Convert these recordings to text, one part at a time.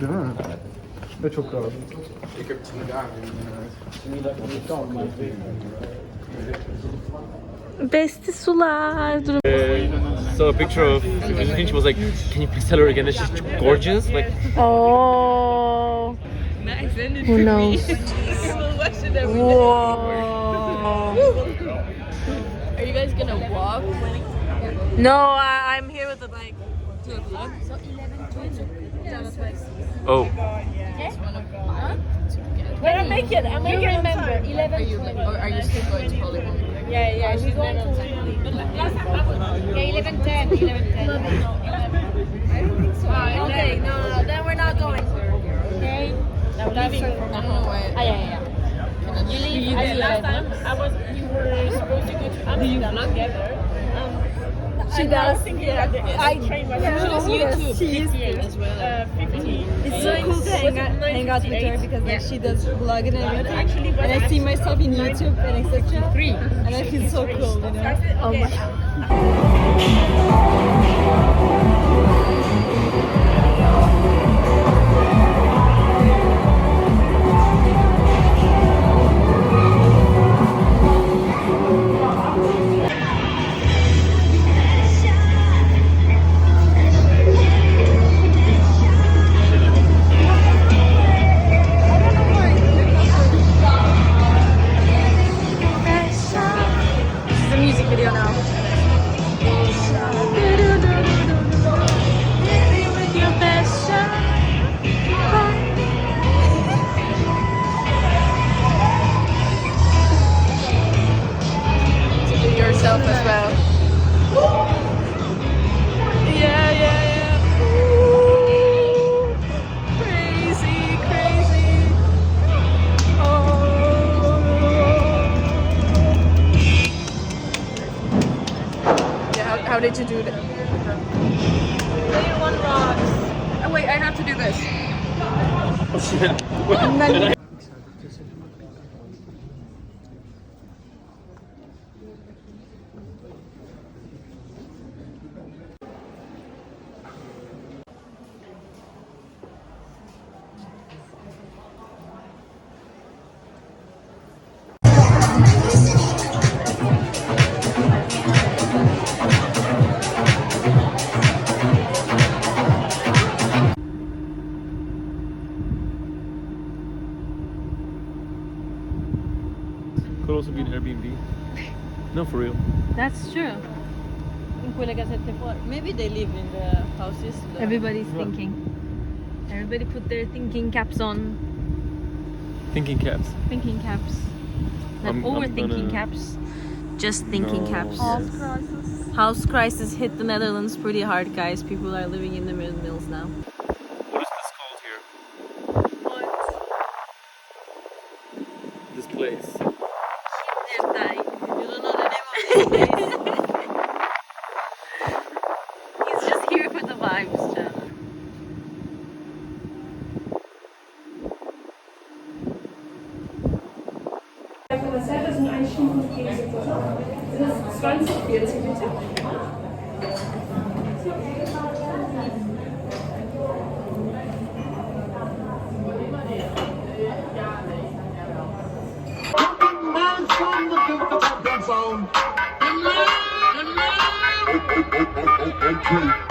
Değil mi? Ve çok rahat. Besti sular. Dur. Uh, so a picture of Josephine, she was like, "Can you please tell her again that she's gorgeous?" Like, Oh. Who knows? Whoa. Are you guys gonna walk? No, I, I'm here with the bike. Oh, But I make it. I make it remember. Are you, or are you still going to Hollywood? Yeah, yeah. We're going to. Yeah, 11 10. 11 10. I don't think so. okay, no, no, no. Then we're not going. Okay. I'm leaving. I don't know. Ah, yeah, yeah. You leave. You leave last time. I was. You were supposed to go to Amsterdam together. She does. Yeah. I train She's YouTube. 50 as well. 50. It's so cool to hang out, hang out with her because like she does vlogging and everything. And I see myself in YouTube and etc. And I feel so cool, you know. Oh my. Yeah, how, how did you do? Layer one rocks. Oh wait, I have to do this. could for real. That's true. In quelle casette fuori. Maybe they live in the houses. the- Everybody's thinking. Everybody put their thinking caps on. Thinking caps. Thinking caps. Not I'm- I'm overthinking gonna- caps. Just thinking No, caps. yes. House crisis hit the Netherlands pretty hard, guys. People are living in the windmills now. 20, 40 bitte. Thank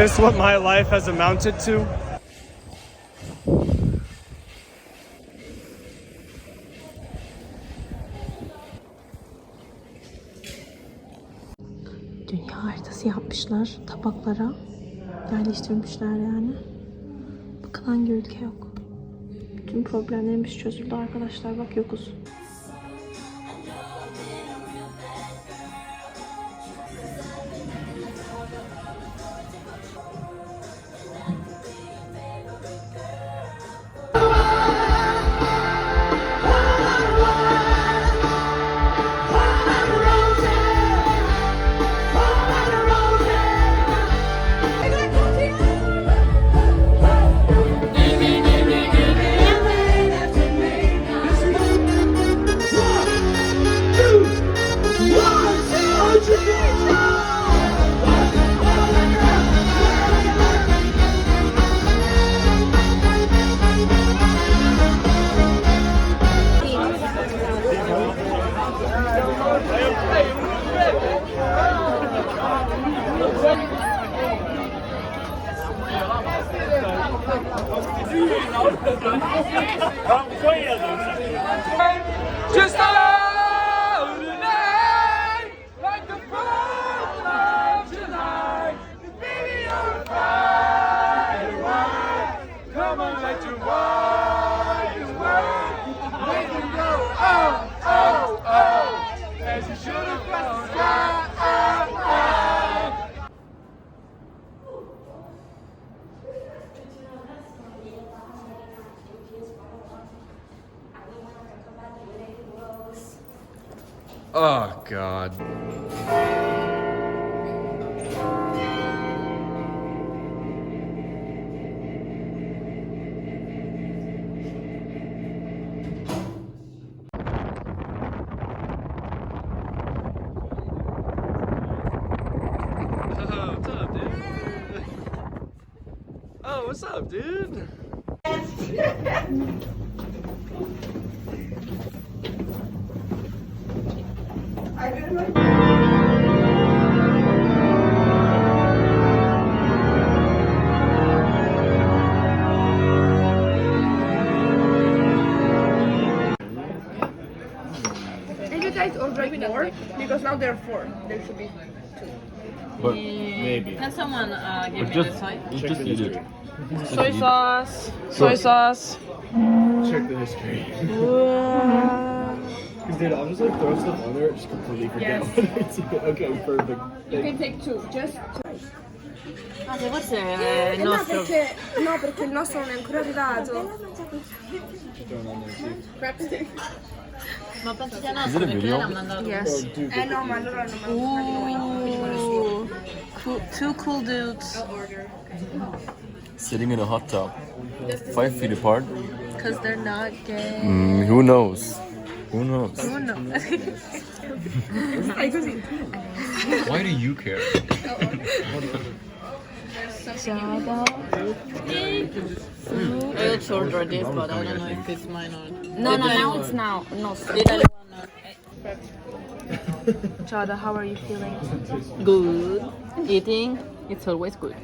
this what my life has amounted to? Dünya haritası yapmışlar tabaklara. Yerleştirmişler yani. Bakın hangi ülke yok. Tüm problemlerimiz çözüldü arkadaşlar. Bak yokuz. không Oh god. Oh, what's up, dude? What's up, dude? Maybe you guys order more because now there are four. There should be. But maybe. Can someone uh, give But me just, the sign? just, just eat it. Soy sauce. Soy sauce. Check the history. Because dude, I'll just like throw stuff on there and just completely forget Yes. what it's Okay, perfect. You can take two. Just. Ah, se forse è Eh, il no, nostro. perché, no, perché il nostro non è ancora arrivato. Throw it on there too. Ma penso sia nostro perché lei l'ha mandato. Yes. Oh, dude, Eh no, ma allora non mandano di noi. Cool, two cool dudes. Sitting in a hot tub. Five feet apart. Because they're not gay. Mm, who knows? Who knows? Who knows? Why do you care? Giada. I also ordered this, but I don't know if it's mine or. No, no, now it's now. No, The Italian how are you feeling? Good. Eating, it's always good.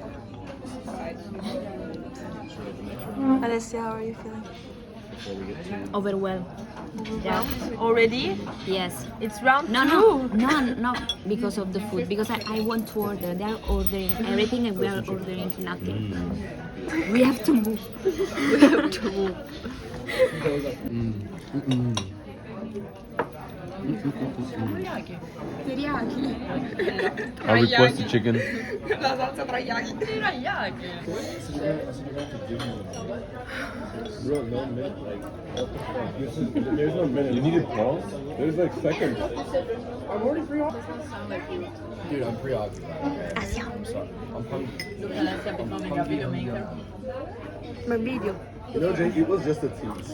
Alessia, how are you feeling? Overwhelmed. Yeah. Already? Yes. It's round No, two. no, no, no, because of the food. Because I, I want to order. They are ordering everything and we are ordering nothing. We have to move. We have to move. I requested chicken. Bro, no minute. Like, what the fuck? This is, there's no minute. You needed pause? There's like seconds. I'm already pre Dude, I'm preoccupied. I'm sorry. I'm hungry. Look at Alessia becoming a video maker. My video. You know, Jake, it was just a tease.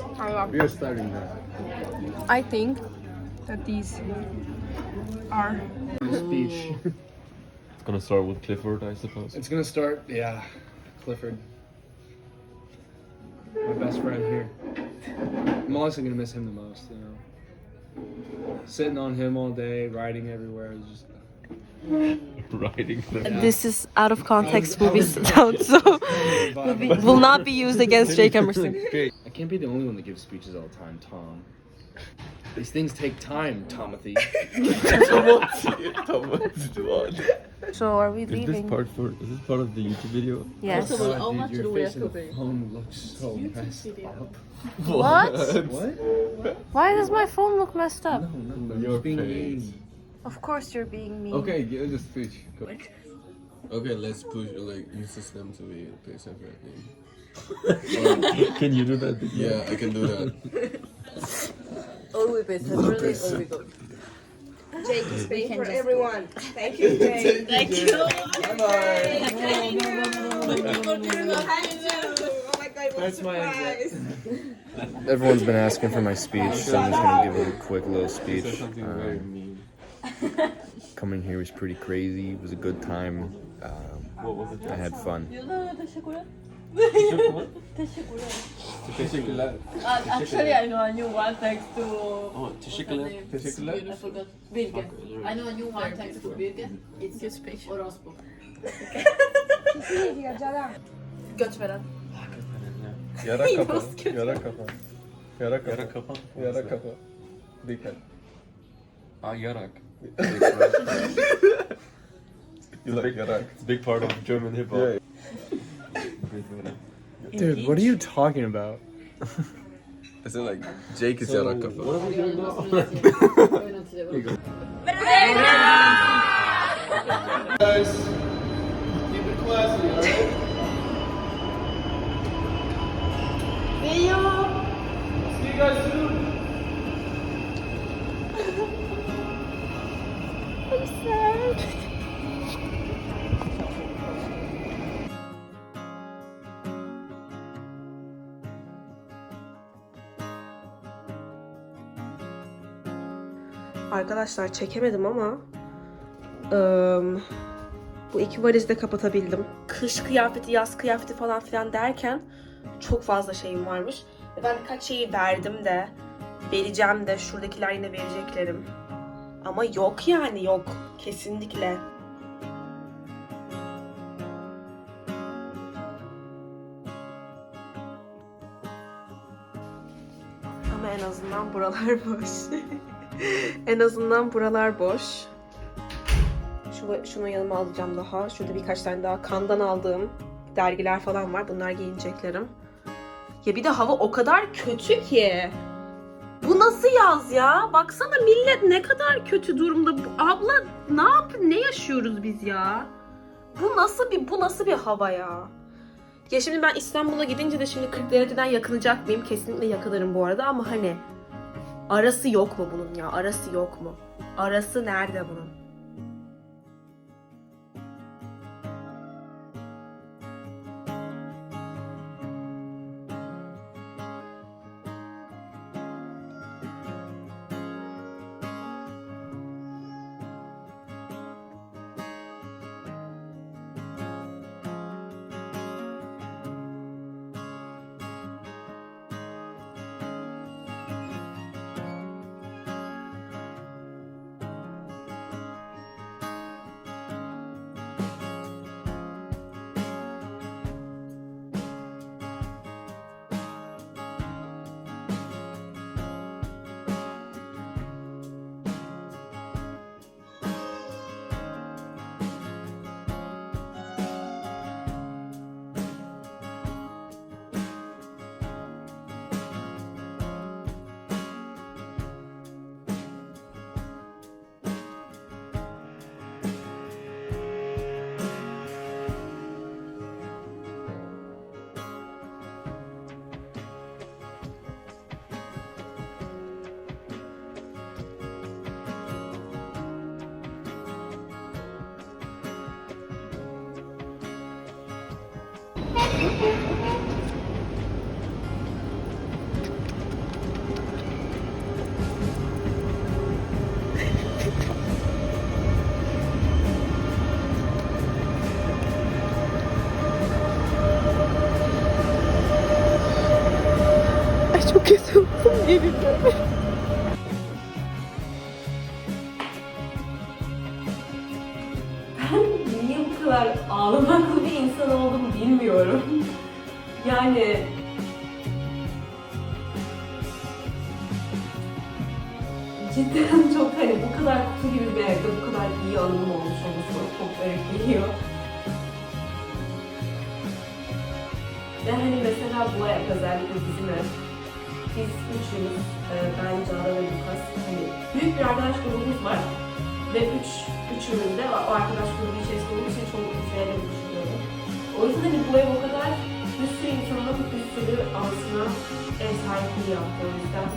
We are starting now. I think that these are Speech. It's gonna start with Clifford, I suppose. It's gonna start, yeah. Clifford. My best friend here. I'm honestly gonna miss him the most, you know. Sitting on him all day, riding everywhere is just writing them. This is out of context will be so, so will, be, will not be used against Jake Emerson. I can't be the only one that gives speeches all the time, Tom. These things take time, Timothy. So are we Is this leaving? part for? Is this part of the YouTube video? Yes. Dude, your face in the phone looks so messed up. What? What? Why does my phone look messed up? Your being face. mean. Of course you're being mean. Okay, give the speech. Go. Okay, let's push like use the system to be patient friendly. Can you do that? Yeah, I can do that. Jake is paying for everyone. Thank you, Jake. Thank you. That's my Everyone's been asking for my speech, so I'm just gonna give a quick little speech. Um, coming here was pretty crazy. It was a good time. Um, What was it? I had fun. Teşekkürler. Actually, I know a new one thanks to. Oh, teşekkürler. Teşekkürler. I forgot. Birke. I know a new one thanks to Birke. It's your speech. Orospu. Göt veren. Yara kafa. Yara kafa. Yara kafa. Yara kafa. Yara kafa. Dikkat. Aa yarak. you like yarak? It's a big part of German hip hop. Dude, what are you talking about? Is it like Jake is yarak kafa? Arkadaşlar çekemedim ama ım, bu iki valizi de kapatabildim. Kış kıyafeti, yaz kıyafeti falan filan derken çok fazla şeyim varmış. Ben birkaç şeyi verdim de, vereceğim de, şuradakiler yine vereceklerim. Ama yok yani yok. Kesinlikle. Ama en azından buralar boş. en azından buralar boş. Şu, şunu yanıma alacağım daha. Şurada birkaç tane daha kandan aldığım dergiler falan var. Bunlar giyineceklerim. Ya bir de hava o kadar kötü ki. Bu nasıl yaz ya? Baksana millet ne kadar kötü durumda. Abla ne yap ne yaşıyoruz biz ya? Bu nasıl bir bu nasıl bir hava ya? Ya şimdi ben İstanbul'a gidince de şimdi 40 dereceden yakınacak mıyım? Kesinlikle yakılırım bu arada ama hani Arası yok mu bunun ya? Arası yok mu? Arası nerede bunun? 좋겠어 무슨 일이 때문에 geliyor. nasıl bir insan oldum bilmiyorum. Yani cidden çok hani bu kadar kutu gibi bir evde bu kadar iyi anım olmuş olması çok garip geliyor. Ve hani mesela bu ev özellikle bizim ev. Biz üçümüz, e, ben, Çağla ve Lukas. Hani büyük bir arkadaş grubumuz var. Ve üç, üçümüz de o arkadaş grubu içerisinde olduğumuz için çok güzel düşünüyorum. O yüzden hani bu ev o kadar bir sürü insanın bir sürü anısına ev sahipliği yaptı o yüzden.